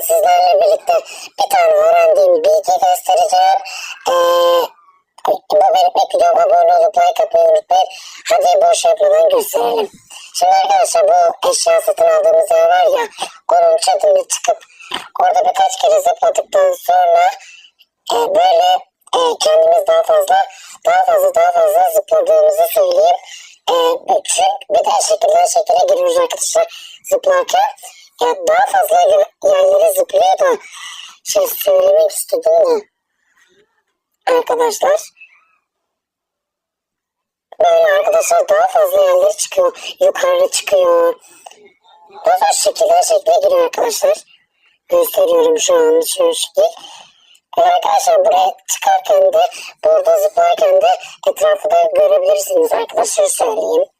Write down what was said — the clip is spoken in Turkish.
sizlerle birlikte bir tane öğrendiğim bilgi göstereceğim. Ee, bu benim ilk videom abone olup like atmayı unutmayın. Hadi boş yapmadan gösterelim. Şimdi arkadaşlar bu eşya satın aldığımız yer var ya onun çatını çıkıp orada birkaç kere zıpladıktan sonra e, böyle e, kendimiz daha fazla daha fazla daha fazla zıpladığımızı söyleyeyim. E, çünkü bir daha şekilden şekile giriyoruz arkadaşlar zıplarken. Ya daha fazla yer- yerlere zıplıyor da şey söylemek istedim de arkadaşlar. Böyle arkadaşlar daha fazla yerlere çıkıyor. Yukarı çıkıyor. Daha fazla şekilden şekile giriyor arkadaşlar. Gösteriyorum şu an şu şekil. Ve arkadaşlar buraya çıkarken de burada zıplarken de etrafı da görebilirsiniz arkadaşlar söyleyeyim.